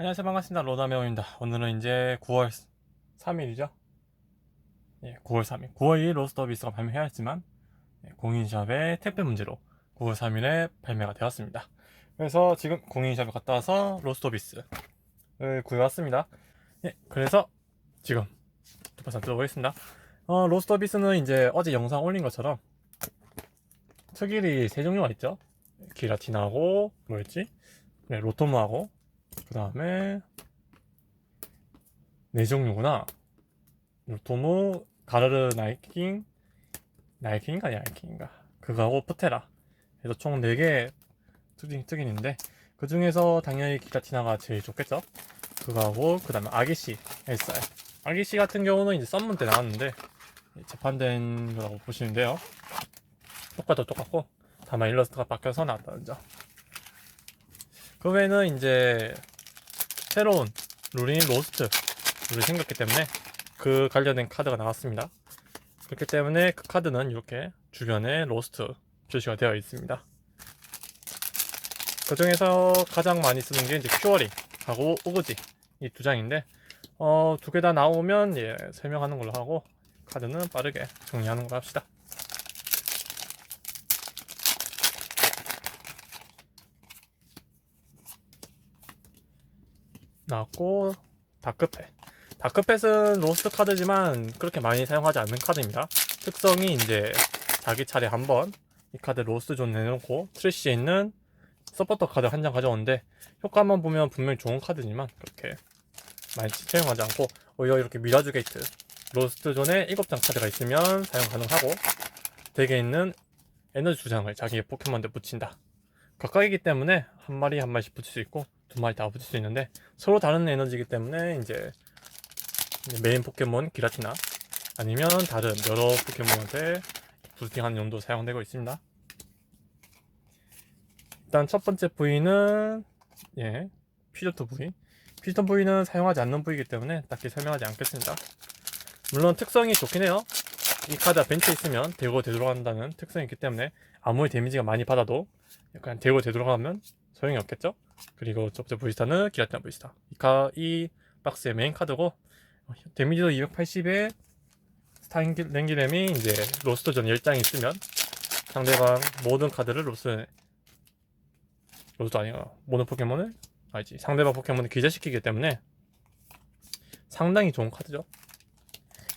안녕하세요. 반갑습니다. 로다메오입니다. 오늘은 이제 9월 3일이죠? 예, 9월 3일. 9월 2일 로스터비스가 발매해야 했지만 예, 공인샵의 택배 문제로 9월 3일에 발매가 되었습니다. 그래서 지금 공인샵에 갔다 와서 로스터비스를 구해왔습니다. 예, 그래서 지금 두바산 뜯어보겠습니다. 어, 로스터비스는 이제 어제 영상 올린 것처럼 특일이 세 종류가 있죠? 기라티나하고 뭐였지? 네, 로토무하고 그 다음에 네 종류구나. 요토모, 가르르 나이킹, 나이킹인가 나이킹인가 그거하고 프테라. 그래서 총 4개 특징 특인인데 그 중에서 당연히 기타티나가 제일 좋겠죠. 그거하고 그 다음에 아기씨 SR. 아기씨 같은 경우는 이제 썸문 때 나왔는데 재판된 거라고 보시면 돼요. 똑같도 똑같고 다만 일러스트가 바뀌어서 나왔다는 점. 그 외에는 이제 새로운 루린 로스트를 생겼기 때문에 그 관련된 카드가 나왔습니다. 그렇기 때문에 그 카드는 이렇게 주변에 로스트 표시가 되어 있습니다. 그 중에서 가장 많이 쓰는 게 이제 큐어링하고 오그지 이 두 장인데 어, 두 개 다 나오면 예, 설명하는 걸로 하고 카드는 빠르게 정리하는 걸로 합시다. 나왔고 다크펫. 다크펫은 로스트 카드지만 그렇게 많이 사용하지 않는 카드입니다. 특성이 이제 자기 차례 한 번 이 카드 로스트 존 내놓고 트래쉬에 있는 서포터 카드 한 장 가져오는데 효과만 보면 분명히 좋은 카드지만 그렇게 많이 사용하지 않고 오히려 이렇게 미라주 게이트 로스트 존에 7장 카드가 있으면 사용 가능하고 덱에 있는 에너지 두 장을 자기의 포켓몬한테 붙인다. 각각이기 때문에 한 마리 한 마리씩 붙일 수 있고 두 마리 다 붙일 수 있는데 서로 다른 에너지이기 때문에 이제 메인 포켓몬 기라티나 아니면 다른 여러 포켓몬한테 부스팅하는 용도 사용되고 있습니다. 일단 첫 번째 부위는 예 피조트 부위. 피조트 부위는 사용하지 않는 부위이기 때문에 딱히 설명하지 않겠습니다. 물론 특성이 좋긴 해요. 이 카드가 벤치에 있으면 대고 되돌아간다는 특성이 있기 때문에 아무리 데미지가 많이 받아도 약간 대고 되돌아가면 소용이 없겠죠? 그리고 첫 번째 브이스타는 기라티나 브이스타. 이, 카, 이 박스의 메인 카드고 어, 데미지도 280에 스타인 랭기렘이 이제 로스트전 10장 있으면 상대방 모든 카드를 로스 로스트 아니야 모든 포켓몬을 아니지 상대방 포켓몬을 기절시키기 때문에 상당히 좋은 카드죠.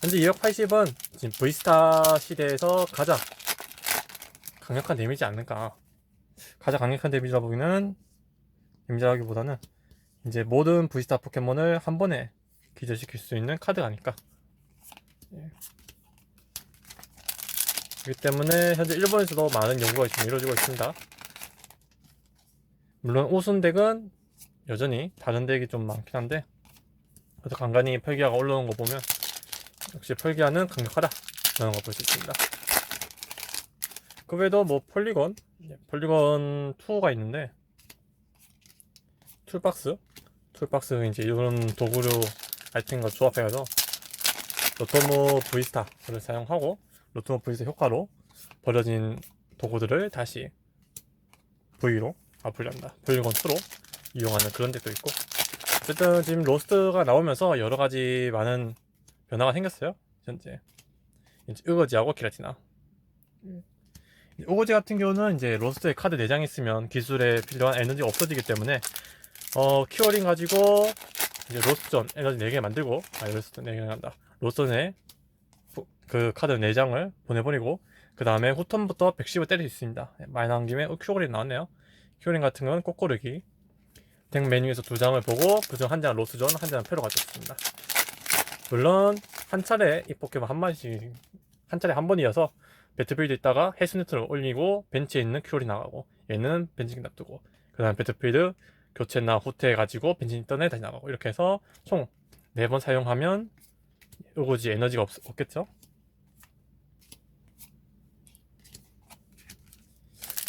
현재 280은 지금 브이스타 시대에서 가장 강력한 데미지 않을까. 가장 강력한 데미지라 보기는 데미지라기보다는 이제 모든 브이스타 포켓몬을 한 번에 기절시킬 수 있는 카드가 아닐까. 예. 그렇기 때문에 현재 일본에서도 많은 연구가 지금 이루어지고 있습니다. 물론 오순 덱은 여전히 다른 덱이 좀 많긴 한데 그래도 간간히 펄기아가 올라오는 거 보면 역시 펄기아는 강력하다 라는 걸 볼 수 있습니다. 그 외에도 뭐 폴리곤 예, 폴리곤 2가 있는데 툴박스? 툴박스 이제 이런 도구류 아이템과 조합해서 로토모 브이스타를 사용하고 로토모 브이스타 효과로 버려진 도구들을 다시 V로 아 불린다. 폴리곤 2로 이용하는 그런 덱도 있고. 어쨌든 지금 로스트가 나오면서 여러 가지 많은 변화가 생겼어요. 현재. 이제 으거지하고 키라티나 오고지 같은 경우는 이제 로스트에 카드 4장 있으면 기술에 필요한 에너지가 없어지기 때문에 어 키워링 가지고 이제 로스전 에너지 4개 만들고 아 로스트 4개 한다 로스전에 그 카드 4장을 보내버리고 그 다음에 후턴부터 110을 때릴 수 있습니다. 많이 나온 김에 큐어링 나왔네요. 큐어링 같은 건 꼬꼬르기. 덱 메뉴에서 두 장을 보고 그중 한 장은 로스전 한 장은 표로 가져왔습니다. 물론 한 차례 이 포켓몬 한 마리씩 한 차례 한 번이어서 배틀필드 있다가 해수네트를 올리고 벤치에 있는 큐어리 나가고 얘는 벤치 놔두고 그 다음 배틀필드 교체나 후퇴 해가지고 벤치 있던 애 다시 나가고 이렇게 해서 총 4번 사용하면 요거지 에너지가 없, 없겠죠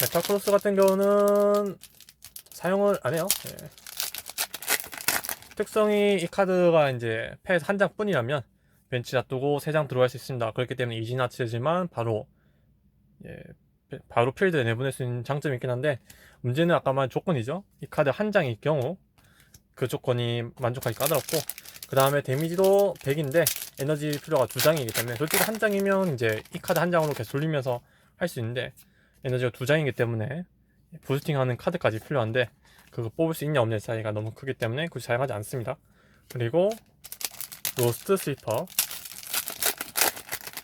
메타크로스 같은 경우는 사용을 안 해요 예. 특성이 이 카드가 이제 패에서 한 장뿐이라면 벤치 놔두고 3장 들어갈 수 있습니다. 그렇기 때문에 이지나치지만 바로 예, 바로 필드에 내보낼 수 있는 장점이 있긴 한데 문제는 아까 말한 조건이죠. 이 카드 한 장일 경우 그 조건이 만족하기 까다롭고 그 다음에 데미지도 100인데 에너지 필요가 두 장이기 때문에 솔직히 한 장이면 이제 이 카드 한 장으로 계속 돌리면서 할 수 있는데 에너지가 두 장이기 때문에 부스팅하는 카드까지 필요한데 그거 뽑을 수 있냐 없냐 차이가 너무 크기 때문에 굳이 사용하지 않습니다. 그리고 로스트 스위퍼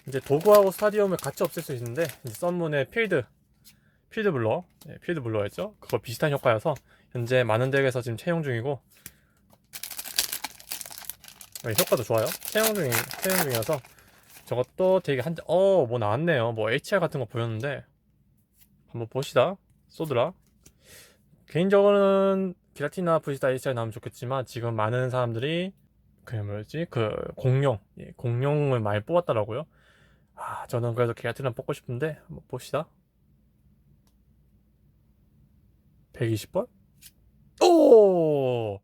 이제 도구하고 스타디움을 같이 없앨 수 있는데 썬문의 필드 필드 블러 예, 필드 블러였죠. 그거 비슷한 효과여서 현재 많은 덱에서 지금 채용 중이고 네, 효과도 좋아요. 채용 중이 채용 중이어서 저것도 되게 한 어 뭐 나왔네요. 뭐 HR 같은 거 보였는데 한번 보시다 쏘드라 개인적으로는 기라티나 부시다 HR 나오면 좋겠지만 지금 많은 사람들이 그 뭐였지 그 공룡 예, 공룡을 많이 뽑았더라고요. 아 저는 그래도 기라티나 뽑고 싶은데 한번 봅시다. 120번? 오!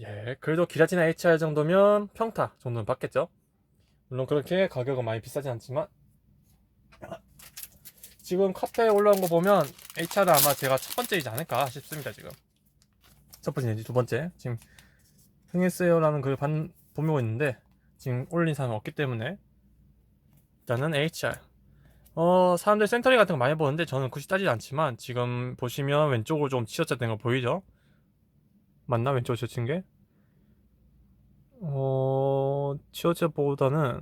예, 그래도 기라티나 HR 정도면 평타 정도는 받겠죠? 물론 그렇게 가격은 많이 비싸진 않지만 지금 카페에 올라온 거 보면 HR은 아마 제가 첫 번째이지 않을까 싶습니다 지금 첫 번째 내지 두 번째 지금 흥했어요라는 글 반, 보고 있는데 지금 올린 사람은 없기 때문에 일단은 HR 어 사람들 센터리 같은 거 많이 보는데 저는 굳이 따지지 않지만 지금 보시면 왼쪽으로 좀 치어짜 된 거 보이죠? 맞나 왼쪽으로 치어친 게? 어 치어짜보다는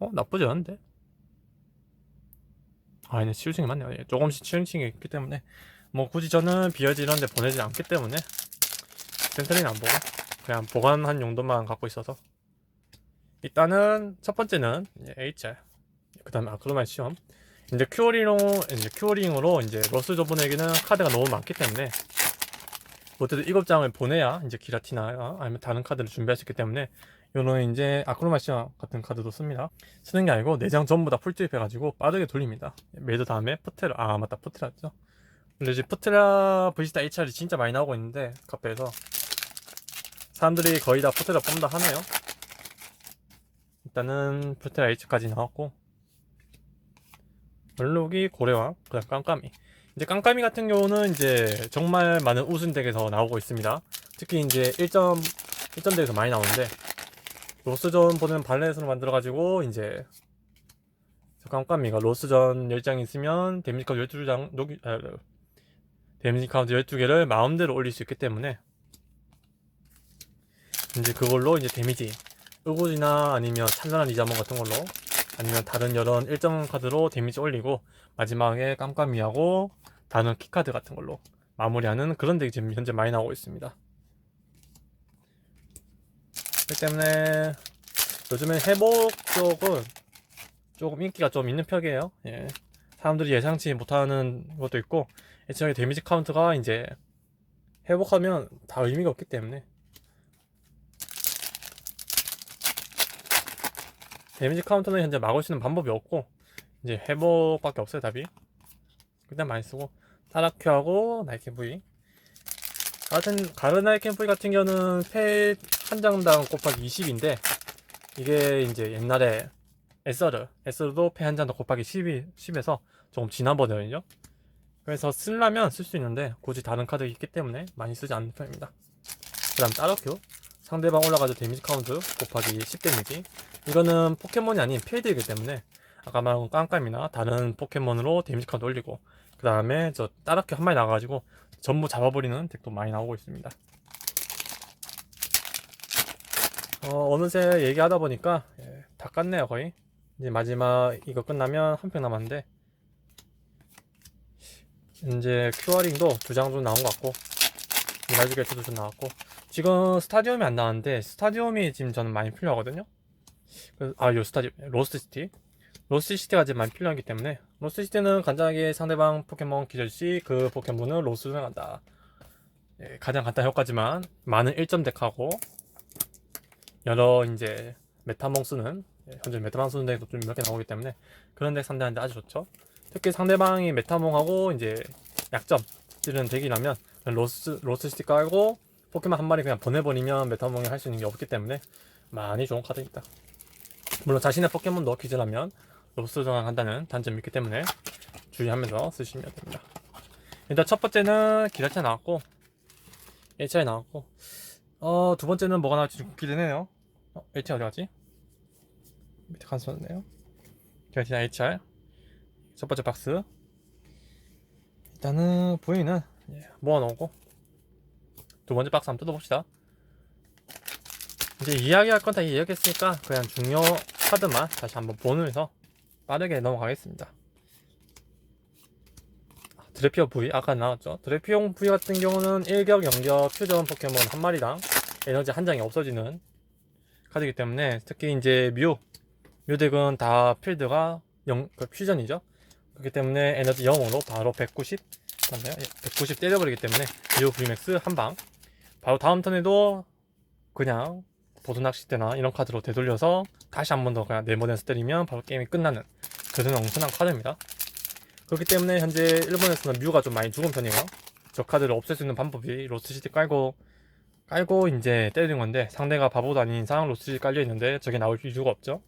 어 나쁘지 않은데? 아, 아니 치우친 게 맞네요. 예, 조금씩 치우친 게 있기 때문에 뭐 굳이 저는 비어지 이런 데 보내지 않기 때문에 센터리는 안 보고 그냥 보관한 용도만 갖고 있어서 일단은 첫 번째는 이제 HR 그 다음에 아크로만 시험 이제 큐어링으로 이제 큐어링으로 이제 로스 저분에게는 카드가 너무 많기 때문에 어쨌든 일곱 장을 보내야 이제 기라티나 아니면 다른 카드를 준비할 수 있기 때문에 요런 이제 아크로마시아 같은 카드도 씁니다. 쓰는 게 아니고 4장 전부 다 풀투입해가지고 빠르게 돌립니다. 메이드 다음에 푸테라, 아 맞다 푸테라죠. 근데 이제 푸테라 브이스타 HR이 진짜 많이 나오고 있는데 카페에서 사람들이 거의 다 푸테라 뽑는다 하네요. 일단은 푸테라 H까지 나왔고 얼룩이 고래와 그다음 깜깜이 이제 깜깜이 같은 경우는 이제 정말 많은 우승 덱에서 나오고 있습니다. 특히 이제 1점 1점 덱에서 많이 나오는데 로스전 보는 발렛으로 만들어가지고 이제 깜깜이가 로스전 10장 있으면 데미지 카운트 12장 녹이 아, 데미지 카운트 12개를 마음대로 올릴 수 있기 때문에 이제 그걸로 이제 데미지 으고지나 아니면 찬란한 이자몬 같은 걸로 아니면 다른 여러 일정 카드로 데미지 올리고 마지막에 깜깜이하고 다른 키카드 같은 걸로 마무리하는 그런 덱이 지금 현재 많이 나오고 있습니다. 그렇기 때문에 요즘에 회복 쪽은 조금 인기가 좀 있는 편이에요. 예. 사람들이 예상치 못하는 것도 있고 애초에 데미지 카운트가 이제 회복하면 다 의미가 없기 때문에 데미지 카운트는 현재 막을 수 있는 방법이 없고 이제 회복밖에 없어요 답이. 일단 많이 쓰고. 타라큐하고 나이키 V 같은 가르 나이켄 V 같은 경우는 패 한 장당 곱하기 20인데 이게 이제 옛날에 SR SR도 패 한 장당 곱하기 10이 10에서 조금 지난 버전이죠. 그래서 쓰려면 쓸 수 있는데 굳이 다른 카드 있기 때문에 많이 쓰지 않는 편입니다. 그 다음 따라큐 상대방 올라가도 데미지 카운트 곱하기 10 데미지. 이거는 포켓몬이 아닌 필드이기 때문에 아까 말한 깜깜이나 다른 포켓몬으로 데미지 카운트 올리고 그 다음에 저 따라큐 한 마리 나가가지고 전부 잡아버리는 덱도 많이 나오고 있습니다. 어, 어느새 얘기하다 보니까 예, 다 깠네요 거의. 이제 마지막 이거 끝나면 한 편 남았는데. 이제 큐어링도 두장 정도 나온 것 같고 미라주 게트도 좀 나왔고 지금 스타디움이 안 나왔는데 스타디움이 지금 저는 많이 필요하거든요. 아요 스타디움 로스트 시티. 로스트 시티가 지금 많이 필요하기 때문에. 로스트 시티는 간단하게 상대방 포켓몬 기절시 그 포켓몬은 로스를 한다. 예, 가장 간단한 효과지만 많은 1점 덱하고 여러 이제 메타몽 쓰는 예, 현재 메타몽 쓰는 덱도 좀 몇 개 나오기 때문에 그런 덱 상대하는데 아주 좋죠. 특히 상대방이 메타몽하고 이제 약점 찌르는 덱이라면 로스 로스 스틱 깔고 포켓몬 한 마리 그냥 보내버리면 메타몽이 할 수 있는 게 없기 때문에 많이 좋은 카드입니다. 물론 자신의 포켓몬도 기절하면 로스 정항한다는 단점이 있기 때문에 주의하면서 쓰시면 됩니다. 일단 첫 번째는 기라차 나왔고 HI 나왔고 어 두 번째는 뭐가 나올지 좀 기대되네요 어, HI 어디 갔지? 밑에 간수였네요 제가 HR 첫 번째 박스 일단은 부위는 예, 모아놓고 두 번째 박스 한번 뜯어봅시다. 이제 이야기할 건 다 이야기했으니까 그냥 중요 카드만 다시 한번 보면서 빠르게 넘어가겠습니다. 드래피어 V 아까 나왔죠? 드래피용 V 같은 경우는 1격 0격 퓨전 포켓몬 한 마리당 에너지 한 장이 없어지는 카드이기 때문에 특히 이제 뮤 뮤 덱은 다 필드가 0, 그 퓨전이죠? 그렇기 때문에 에너지 0으로 바로 190 맞나요? 예, 190 때려버리기 때문에 뮤 VMAX 한 방 바로 다음 턴에도 그냥 보도 낚싯대나 이런 카드로 되돌려서 다시 한 번 더 그냥 네모댄스 때리면 바로 게임이 끝나는 그런 엄청난 카드입니다 그렇기 때문에 현재 일본에서는 뮤가 좀 많이 죽은 편이에요. 저 카드를 없앨 수 있는 방법이 로스시티 깔고 깔고 이제 때리는 건데 상대가 바보도 아닌 이상 로스시티 깔려 있는데 저게 나올 이유가 없죠.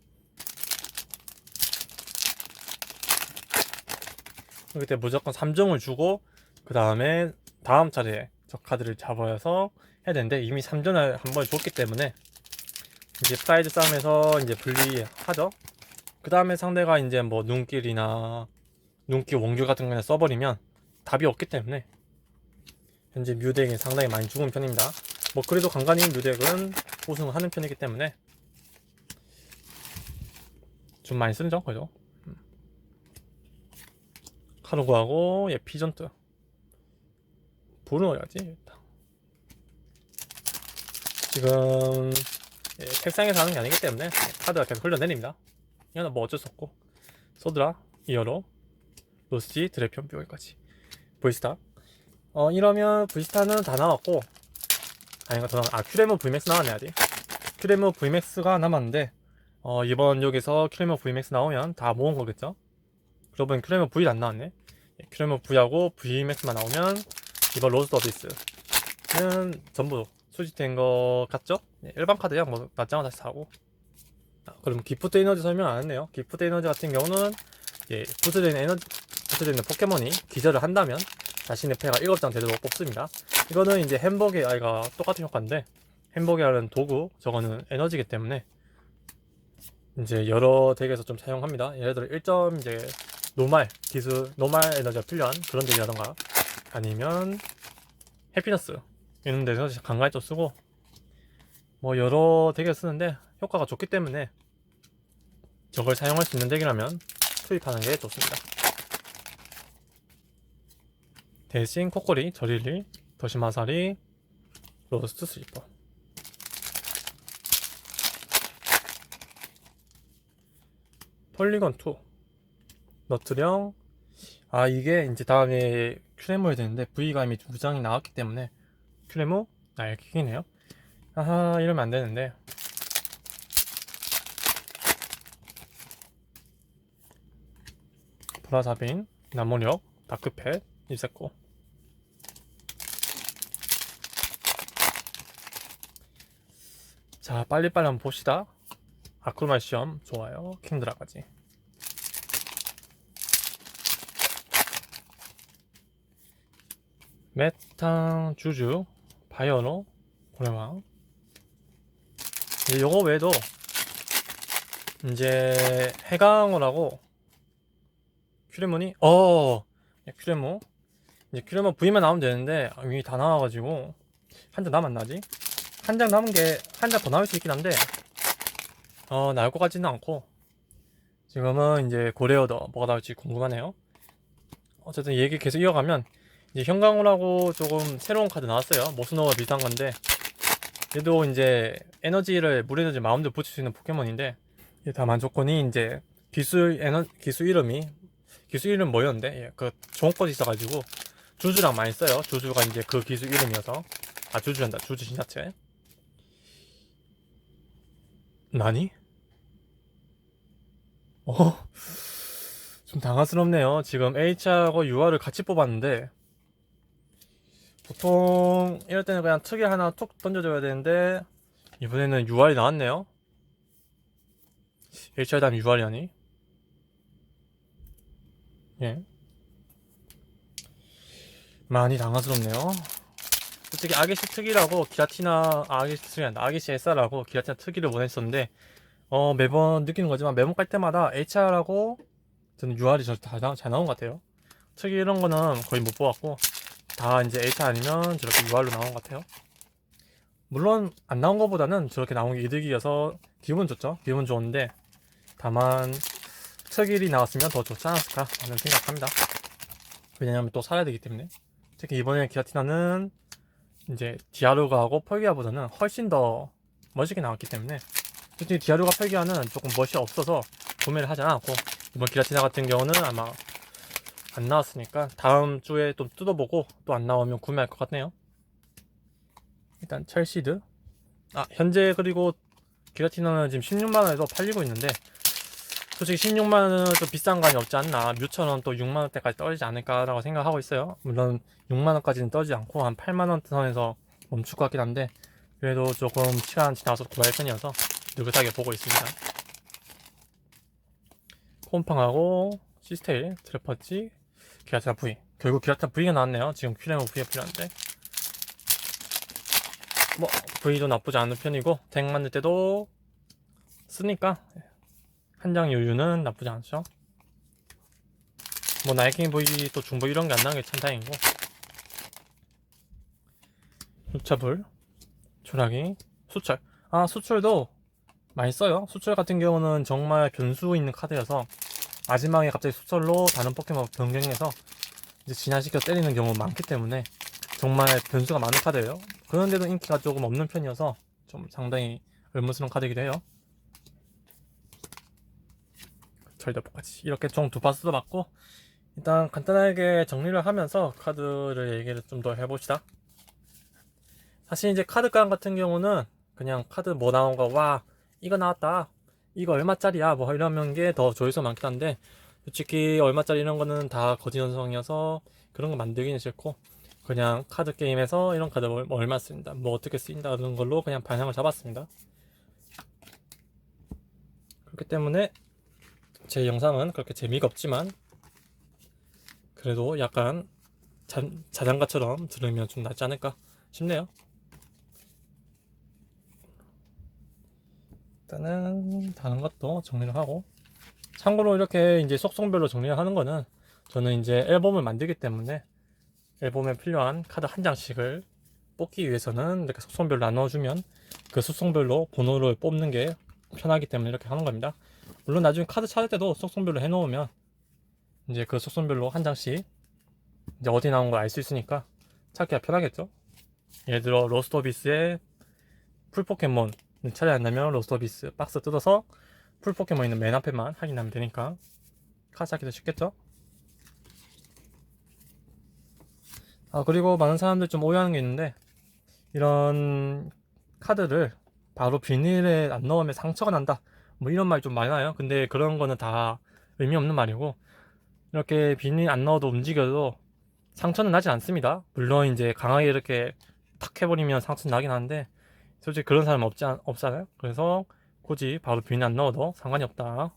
때문에 무조건 3점을 주고 그 다음에 다음 차례에 저 카드를 잡아서 해야 되는데 이미 3점을 한 번 줬기 때문에 이제 사이드 싸움에서 이제 분리하죠. 그 다음에 상대가 이제 뭐 눈길이나 눈길 원규 같은 거나 써버리면 답이 없기 때문에 현재 뮤덱이 상당히 많이 죽은 편입니다. 뭐 그래도 간간히 뮤덱은 우승을 하는 편이기 때문에 좀 많이 쓰죠, 그죠? 음. 카르고하고 예 피전트 보는 어디지 일단. 지금 예, 책상에서 하는 게 아니기 때문에 예, 카드가 계속 흘러내립니다. 이거는 뭐 어쩔 수 없고. 소드라 이어로 로스지 드래피언 뷰어까지. 브이스타. 어 이러면 브이스타는 다 나왔고 아닌가 더 나... 아 큐레모 VMAX 아직 큐레모 VMAX가 남았는데 어 이번 여기서 큐레모 VMAX 나오면 다 모은 거겠죠? 보니 큐레모 V 안 나왔네. 예, 큐레모 V하고 VMAX만 나오면 이번 로스트 어비스는 전부 수집된 거 같죠? 네, 일반 카드야 뭐 낱장을 다시 사고 아, 그럼 기프트 에너지 설명 안 했네요 기프트 에너지 같은 경우는 예, 부스된 에너지 부스되는 포켓몬이 기절을 한다면 자신의 패가 7장 되도록 뽑습니다. 이거는 이제 햄버거의 아이가 똑같은 효과인데 햄버거라는 도구 저거는 에너지기 때문에 이제 여러 덱에서 좀 사용합니다. 예를 들어 1점 이제 노말 기술 노말 에너지가 필요한 그런 덱이라던가 아니면 해피너스 이런 데서 강가에 좀 쓰고 뭐 여러 덱에 쓰는데 효과가 좋기 때문에 저걸 사용할 수 있는 덱이라면 투입하는 게 좋습니다. 대신 코코리, 저릴리, 더시마사리, 로스트 스리퍼. 폴리건 2 너트령. 아 이게 이제 다음에 큐레모 해야 되는데 V가 이미 두 장이 나왔기 때문에 큐레모? 날킥이네요. 아하 이러면 안 되는데. 브라사빈, 남모력, 다크펫, 이세코 자 빨리빨리 한번 봅시다. 아크로말 시험 좋아요. 킹드라까지 메탕 주주 바이오노 고래왕 이제 요거 외에도 이제 해강호라고 큐레몬이 어 큐레모. 이제 큐레모 V만 나오면 되는데 아, 이미 다 나와가지고 한 장 남았나지? 한 장 남은 게 한 장 더 나올 수 있긴 한데 어 나올 것 같지는 않고. 지금은 이제 고레어더 뭐가 나올지 궁금하네요. 어쨌든 얘기 계속 이어가면 이제 현강호라고 조금 새로운 카드 나왔어요. 모스노와 비슷한 건데 얘도 이제 에너지를 물 에너지 마음대로 붙일 수 있는 포켓몬인데 얘 다만 조건이 이제 기술 에너 기술 이름이 기술 이름 뭐였는데? 예, 그 좋은 것이 있어가지고 주주랑 많이 써요. 주주가 이제 그 기술 이름이어서. 아 주주란다. 주주 진자체. 나니? 어? 좀 당황스럽네요. 지금 H하고 UR을 같이 뽑았는데 보통 이럴 때는 그냥 특이 하나 툭 던져줘야 되는데 이번에는 UR이 나왔네요 HR 다음 UR이 아니? 예. 많이 당황스럽네요. 솔직히 아기시 특이라고 기라티나 아, 아기시 특이 아니라 아기시 SR하고 기라티나 특이를 원했었는데 어 매번 느끼는 거지만 매번 깔 때마다 HR하고 저는 UR이 잘, 나- 잘 나온 것 같아요 특이 이런 거는 거의 못 보았고 다 이제 HR 아니면 저렇게 UR로 나온 것 같아요. 물론 안 나온 것보다는 저렇게 나온 게 이득이어서 기분 좋죠. 기분 좋은데 다만 특일이 나왔으면 더 좋지 않았을까 하는 생각합니다. 왜냐하면 또 살아야 되기 때문에. 특히 이번에 기라티나는 이제 디아루가하고 펄기아보다는 훨씬 더 멋있게 나왔기 때문에 솔직히 디아루가 펄기아는 조금 멋이 없어서 구매를 하지 않았고 이번 기라티나 같은 경우는 아마 안 나왔으니까 다음 주에 좀 뜯어보고 또 안 나오면 구매할 것 같네요. 일단 첼시드. 아 현재 그리고 기라티나는 지금 16만 원에서 팔리고 있는데 솔직히 16만 원은 좀 비싼 감이 없지 않나? 뮤처럼 또 6만 원대까지 떨어지지 않을까라고 생각하고 있어요. 물론 6만 원까지는 떨어지지 않고 한 8만 원 선에서 멈출 것 같긴 한데 그래도 조금 시간 지나서 구할 편이어서 느긋하게 보고 있습니다. 콤팡하고 시스테일 트래퍼치 기라티나 V 결국 기라티나 V가 나왔네요 지금 큐레모 V가 필요한데 뭐 V도 나쁘지 않은 편이고 덱 만들 때도 쓰니까 한장 요유는 나쁘지 않죠. 뭐 나이킹 V 또 중보 이런 게 안 나는 게참 다행이고. 수차불, 초라기, 수철. 아 수철도 많이 써요. 수철 같은 경우는 정말 변수 있는 카드여서 마지막에 갑자기 수철로 다른 포켓몬 변경해서 이제 진화시켜 때리는 경우 많기 때문에 정말 변수가 많은 카드예요. 그런데도 인기가 조금 없는 편이어서 좀 상당히 의문스러운 카드이기도 해요. 절대복까지 이렇게 총 두 파스도 받고 일단 간단하게 정리를 하면서 카드를 얘기를 좀 더 해봅시다. 사실 이제 카드깡 같은 경우는 그냥 카드 뭐 나온 거 와 이거 나왔다 이거 얼마짜리야 뭐 이러면 게 더 조회수 많긴 한데 솔직히 얼마짜리 이런 거는 다 거짓 현상이어서 그런 거 만들기는 싫고 그냥 카드 게임에서 이런 카드 뭐 얼마 쓰인다 뭐 어떻게 쓰인다 그런 걸로 그냥 방향을 잡았습니다. 그렇기 때문에 제 영상은 그렇게 재미가 없지만 그래도 약간 자, 자장가처럼 들으면 좀 낫지 않을까 싶네요. 일단은 다른 것도 정리를 하고 참고로 이렇게 이제 속성별로 정리를 하는 거는 저는 이제 앨범을 만들기 때문에 앨범에 필요한 카드 한 장씩을 뽑기 위해서는 이렇게 속성별로 나눠주면 그 속성별로 번호를 뽑는 게 편하기 때문에 이렇게 하는 겁니다. 물론 나중에 카드 찾을 때도 속성별로 해놓으면 이제 그 속성별로 한 장씩 이제 어디 나온 걸 알 수 있으니까 찾기가 편하겠죠. 예를 들어 로스터비스의 풀 포켓몬 을 찾아야 한다면 로스터비스 박스 뜯어서 풀 포켓몬 있는 맨 앞에만 확인하면 되니까 카드 찾기도 쉽겠죠. 아 그리고 많은 사람들 좀 오해하는 게 있는데 이런 카드를 바로 비닐에 안 넣으면 상처가 난다. 뭐 이런 말 좀 많아요. 근데 그런 거는 다 의미 없는 말이고 이렇게 비닐 안 넣어도 움직여도 상처는 나지 않습니다. 물론 이제 강하게 이렇게 탁 해버리면 상처 나긴 하는데 솔직히 그런 사람 없지 않, 없잖아요. 그래서 굳이 바로 비닐 안 넣어도 상관이 없다.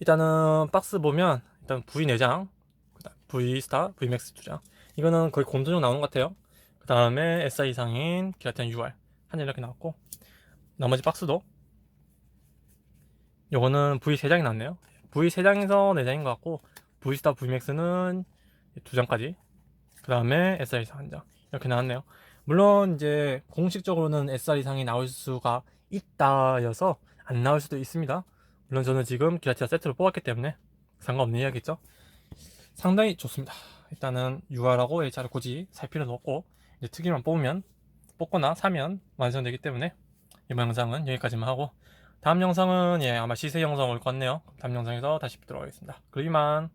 일단은 박스 보면 일단 V 4장, V 스타, V 맥스 2장. 이거는 거의 곤전용 나오는 것 같아요. 그 다음에 SI 이상인 기라텐 UR 한 이렇게 나왔고 나머지 박스도 요거는 V 3장이 나왔네요. V 3장에서 4장인 것 같고 V스타 V맥스는 2장까지 그 다음에 SR 이상 한장 이렇게 나왔네요. 물론 이제 공식적으로는 SR 이상이 나올 수가 있다여서 안 나올 수도 있습니다. 물론 저는 지금 기라티아 세트를 뽑았기 때문에 상관없는 이야기죠. 상당히 좋습니다. 일단은 UR하고 HR 굳이 살 필요는 없고 이제 특이만 뽑으면 뽑거나 사면 완성되기 때문에 이번 영상은 여기까지만 하고 다음 영상은 예 아마 시세 영상 올 것 같네요. 다음 영상에서 다시 뵙도록 하겠습니다. 그럼 이만